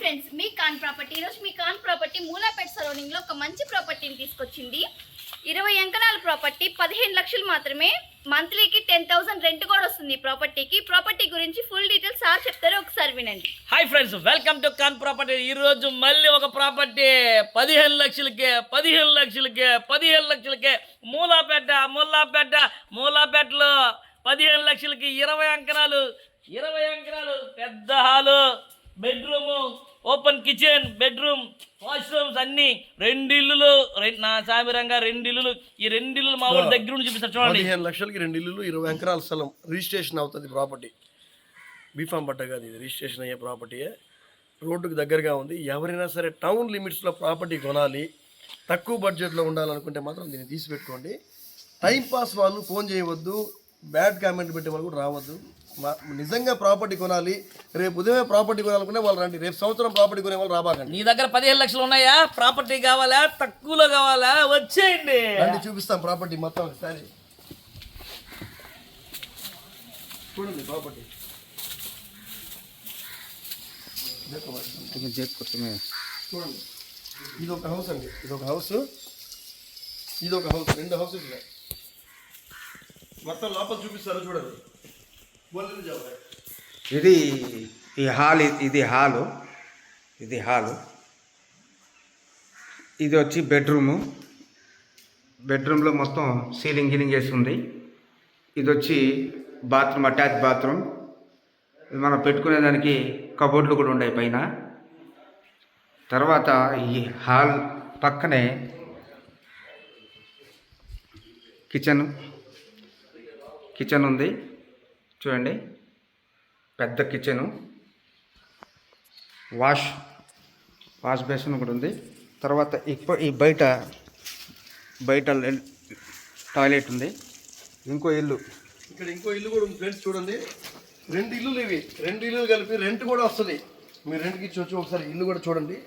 Friends మీ కాన్ property ఈరోజు మీ కాన్ property Mulapeta సరౌండింగ్లో ఒక మంచి ప్రాపర్టీని తీసుకొచ్చింది. ఇరవై అంకణాల ప్రాపర్టీ పదిహేను లక్షలు మాత్రమే మంత్లీకి టెన్ థౌసండ్ రెంట్ కూడా వస్తుంది ప్రాపర్టీకి ప్రాపర్టీ గురించి ఫుల్ డీటెయిల్స్ సార్ చెప్తారు ఒకసారి వినండి. హాయ్ ఫ్రెండ్స్ వెల్కమ్ టు కాన్ ప్రాపర్టీ ఈ రోజు మళ్ళీ ఒక ప్రాపర్టీ పదిహేను లక్షలకే పదిహేను లక్షలకే పదిహేను లక్షలకే మూలాపేట మూలాపేట మూలాపేటలో పదిహేను లక్షలకి ఇరవై అంకణాలు ఇరవై అంకణాలు పెద్ద hall bedroom open kitchen bedroom washrooms అన్ని రెండు ఇల్లులు రెం- నా సామిరంగా రెండు ఇల్లులు ఈ రెండు ఇల్లులు మా ఊరి దగ్గర నుంచి చూపిస్తారు చూడండి. పదిహేను లక్షలకి రెండు ఇల్లులు ఇరవై ఎకరాల స్థలం రిజిస్ట్రేషన్ అవుతుంది ప్రాపర్టీ. బీఫామ్ పట్ట కాదు ఇది రిజిస్ట్రేషన్ అయ్యే ప్రాపర్టీయే రోడ్డుకు దగ్గరగా ఉంది. ఎవరైనా సరే టౌన్ లిమిట్స్లో ప్రాపర్టీ కొనాలి తక్కువ బడ్జెట్లో ఉండాలనుకుంటే మాత్రం దీన్ని తీసి పెట్టుకోండి టైం పాస్ వాళ్ళు ఫోన్ చేయవద్దు బ్యాడ్ కామెంట్ పెట్టే వాళ్ళు కూడా రావద్దు. నిజంగా ప్రాపర్టీ కొనాలి. రేపు ఉదయమే ప్రాపర్టీ కొనాలనుకుంటే వాళ్ళు రండి. రేపు సంవత్సరం ప్రాపర్టీ కొనే వాళ్ళు రాబాకండి. నీ దగ్గర పదిహేను లక్షలు ఉన్నాయా? ప్రాపర్టీ కావాలా? తక్కువలో కావాలా? వచ్చేయండి. రండి చూపిస్తాం ప్రాపర్టీ మొత్తం ఒకసారి. చూడండి ప్రాపర్టీ. చూడండి. ఇది ఒక హౌస్ అండి. ఇది ఒక హౌస్. ఇది ఒక హౌస్. రెండు హౌసెస్ ఉన్నాయి. మొత్తం లోపల చూపిస్తారు చూడండి. ఇది ఈ హాల్ ఇది హాలు. ఇది హాలు. ఇది వచ్చి బెడ్రూము. బెడ్రూమ్లో మొత్తం సీలింగ్ గీలింగ్ వేసి ఉంది. ఇది వచ్చి బాత్రూమ్ అటాచ్ బాత్రూమ్. ఇది మనం పెట్టుకునే దానికి కబోర్డ్లు కూడా ఉన్నాయి పైన. తర్వాత ఈ హాల్ పక్కనే కిచెన్. కిచెన్ ఉంది. చూడండి. పెద్ద కిచెను. వాష్ వాష్ బేసిన్ కూడా ఉంది. తర్వాత ఇప్పుడు ఈ బయట బయట టాయిలెట్ ఉంది. ఇంకో ఇల్లు. ఇక్కడ ఇంకో ఇల్లు కూడా ఉంది ఫ్రెండ్స్ చూడండి. రెండు ఇల్లులు ఇవి. రెండు ఇల్లులు కలిపి రెంట్ కూడా వస్తుంది. మీరు రెంట్కి ఇచ్చొచ్చు ఒకసారి ఇల్లు కూడా చూడండి.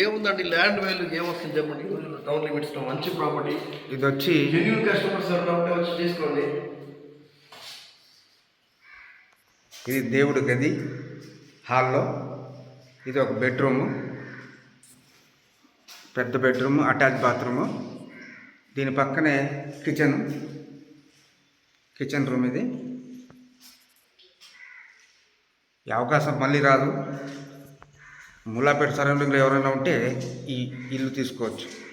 ఏముందండి? ల్యాండ్ వాల్యూ ఏమొస్తుంది చెప్పండి? టౌన్ లిమిట్స్లో మంచి ప్రాపర్టీ. ఇది వచ్చి జెన్యున్ కస్టమర్స్ ఎవరైనా ఉంటే వచ్చి తీసుకోండి. ఇది దేవుడి గది హాల్లో. ఇది ఒక బెడ్రూము. పెద్ద బెడ్రూము అటాచ్ బాత్రూము. దీని పక్కనే కిచెన్. కిచెన్ రూమ్ ఇది. ఈ అవకాశం మళ్ళీ రాదు. ముల్లాపేట సరౌండింగ్లో ఎవరైనా ఉంటే ఈ ఇల్లు తీసుకోవచ్చు.